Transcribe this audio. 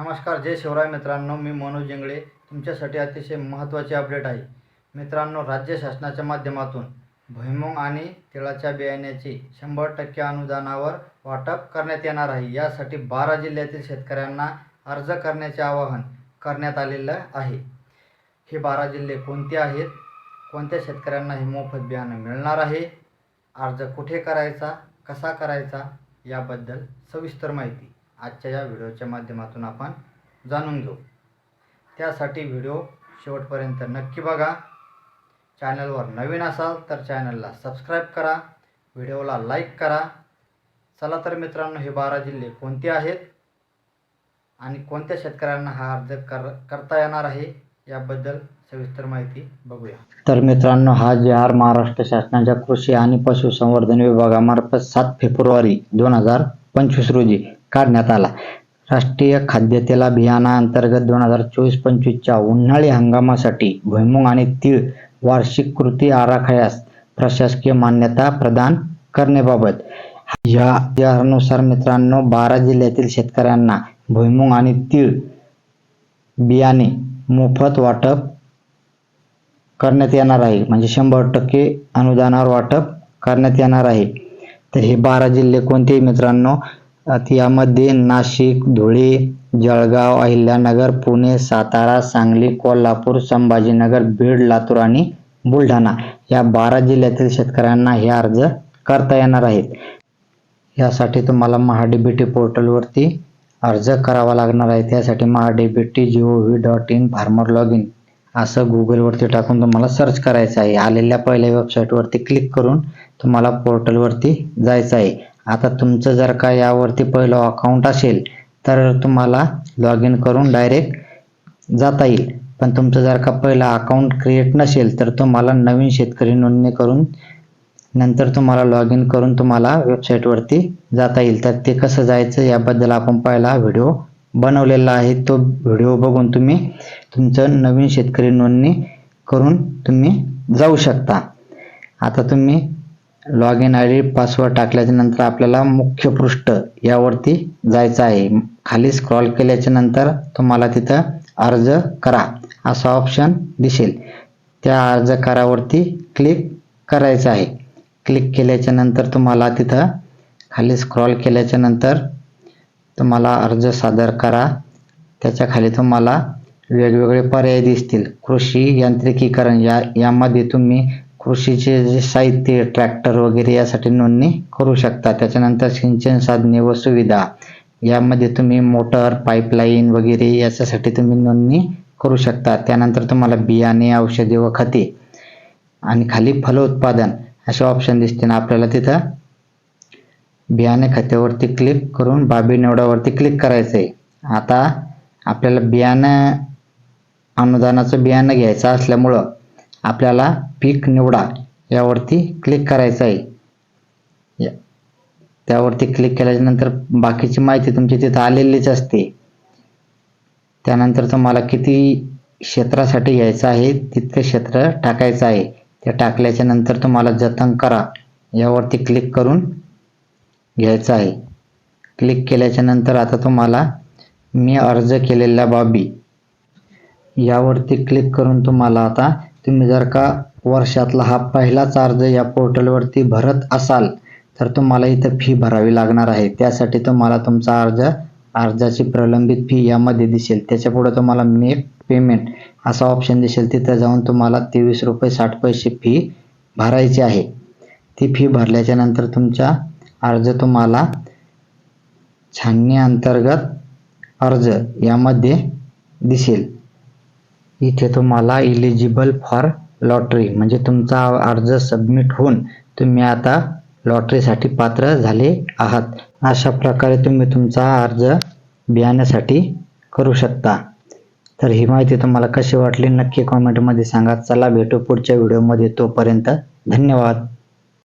नमस्कार जय शिवराय मित्रांनो मी मनोज जिंगळे तुमच्यासाठी अतिशय महत्त्वाचे अपडेट आहे. मित्रांनो राज्य शासनाच्या माध्यमातून भुईमुंग आणि तिळाच्या बियाण्याचे शंभर टक्के अनुदानावर वाटप करण्यात येणार आहे. यासाठी बारा जिल्ह्यातील शेतकऱ्यांना अर्ज करण्याचे आवाहन करण्यात आलेलं आहे. हे बारा जिल्हे कोणते आहेत? कोणत्या शेतकऱ्यांना हे मोफत बियाणं मिळणार आहे? अर्ज कुठे करायचा? कसा करायचा? याबद्दल सविस्तर माहिती. आजच्या या व्हिडिओच्या माध्यमातून आपण जाणून घेऊ. त्यासाठी व्हिडिओ शेवटपर्यंत नक्की बघा. चॅनलवर नवीन असाल तर चॅनलला सबस्क्राईब करा. व्हिडिओला लाईक करा. चला तर मित्रांनो हे बारा जिल्हे कोणते आहेत आणि कोणत्या शेतकऱ्यांना हा अर्ज कर करता येणार आहे याबद्दल सविस्तर माहिती बघूया. तर मित्रांनो हा जे आर महाराष्ट्र शासनाच्या कृषी आणि पशुसंवर्धन विभागामार्फत सात फेब्रुवारी दोन हजार पंचवीस रोजी काढण्यात आला. राष्ट्रीय खाद्यतेल अभियानाअंतर्गत दोन हजार चोवीस पंचवीसच्या उन्हाळी हंगामासाठी भुईमुग आणि तीळ वार्षिक कृती आराखड्यास प्रशासकीय मान्यता प्रदान करण्याबाबत. या यानुसार मित्रांनो बारा जिल्ह्यातील शेतकऱ्यांना भुईमुग आणि तीळ बियाणे मोफत वाटप करण्यात येणार आहे. म्हणजे शंभर टक्के अनुदानावर वाटप करण्यात येणार आहे. तर हे बारा जिल्हे कोणते मित्रांनो यामध्ये नाशिक धुळे जळगाव अहिल्यानगर पुणे सातारा सांगली कोल्हापूर संभाजीनगर बीड लातूर आणि बुलढाणा या बारा जिल्ह्यातील शेतकऱ्यांना हे अर्ज करता येणार आहेत. यासाठी तुम्हाला महाडीबीटी पोर्टलवरती अर्ज करावा लागणार आहे. त्यासाठी MahaDBT G O V dot in farmer log in असं गुगलवरती टाकून तुम्हाला सर्च करायचं आहे. आलेल्या पहिल्या वेबसाईटवरती क्लिक करून तुम्हाला पोर्टलवरती जायचं आहे. आता तुमचं जर का यावरती पहिलं अकाउंट असेल तर तुम्हाला लॉग इन करून डायरेक्ट जाता येईल. पण तुमचं जर का पहिलं अकाउंट क्रिएट नसेल तर तुम्हाला नवीन शेतकरी नोंदणी करून नंतर तुम्हाला लॉग इन करून तुम्हाला वेबसाईटवरती जाता येईल. तर ते कसं जायचं याबद्दल आपण पहिला व्हिडिओ बनवलेला आहे. तो व्हिडिओ बघून तुम्ही तुमचं नवीन शेतकरी नोंदणी करून तुम्ही जाऊ शकता. आता तुम्ही log in I D password टाकल्याच्या नंतर आपल्याला मुख्य पृष्ठ यावरती जायचं आहे. खाली स्क्रॉल केल्याच्यानंतर तुम्हाला तिथं अर्ज करा. असा ऑप्शन दिसेल. त्या अर्ज करावरती क्लिक करायचं आहे. क्लिक केल्याच्यानंतर तुम्हाला तिथं खाली स्क्रॉल केल्याच्यानंतर तुम्हाला अर्ज सादर करा. त्याच्याखाली तुम्हाला वेगवेगळे पर्याय दिसतील. कृषी यांत्रिकीकरण या यामध्ये तुम्ही कृषीचे जे साहित्य ट्रॅक्टर वगैरे यासाठी नोंदणी करू शकता. त्याच्यानंतर सिंचन साधने व सुविधा. यामध्ये तुम्ही मोटर पाईपलाईन वगैरे याच्यासाठी तुम्ही नोंदणी करू शकता. त्यानंतर तुम्हाला बियाणे औषधे व खते आणि खाली फलोत्पादन असे ऑप्शन दिसते ना आपल्याला तिथं बियाणे खात्यावरती क्लिक करून बाबी निवडावरती क्लिक करायचं आहे आता आपल्याला बियाणं अनुदानाचं बियाणं घ्यायचं असल्यामुळं आपल्याला पीक निवडा. यावरती क्लिक करायचं आहे. या- त्यावरती क्लिक केल्यानंतर बाकीची माहिती तुमची तिथं आलेलीच असते. त्यानंतर तुम्हाला किती क्षेत्रासाठी घ्यायचं आहे तितकं क्षेत्र टाकायचं आहे. ते टाकल्याच्या नंतर तुम्हाला जतन करा. यावरती क्लिक करून घ्यायचं आहे. क्लिक केल्याच्यानंतर आता तुम्हाला मी अर्ज केलेल्या बाबी. यावरती क्लिक करून तुम्हाला आता तुम्ही जर का वर्षातला हा पहिलाच अर्ज या पोर्टलवरती भरत असाल तर तुम्हाला इथं फी भरावी लागणार आहे. त्यासाठी तुम्हाला तुमचा अर्ज अर्जाची प्रलंबित फी यामध्ये दिसेल. त्याच्या पुढे तुम्हाला मेक पेमेंट असा ऑप्शन दिसेल. तिथं जाऊन तुम्हाला तेवीस रुपये साठ पैसे फी भरायची आहे. ती फी भरल्याच्या नंतर तुमचा अर्ज तुम्हाला छाननी अंतर्गत अर्ज यामध्ये दिसेल. इथे तुम्हाला इलिजिबल फॉर लॉटरी म्हणजे तुमचा अर्ज सबमिट होऊन तुम्ही आता लॉटरीसाठी पात्र झाले आहात. अशा प्रकारे तुम्ही तुमचा अर्ज बियाण्यासाठी करू शकता. तर ही माहिती तुम्हाला कशी वाटली नक्की कॉमेंटमध्ये सांगा. चला भेटू पुढच्या व्हिडिओमध्ये तोपर्यंत धन्यवाद.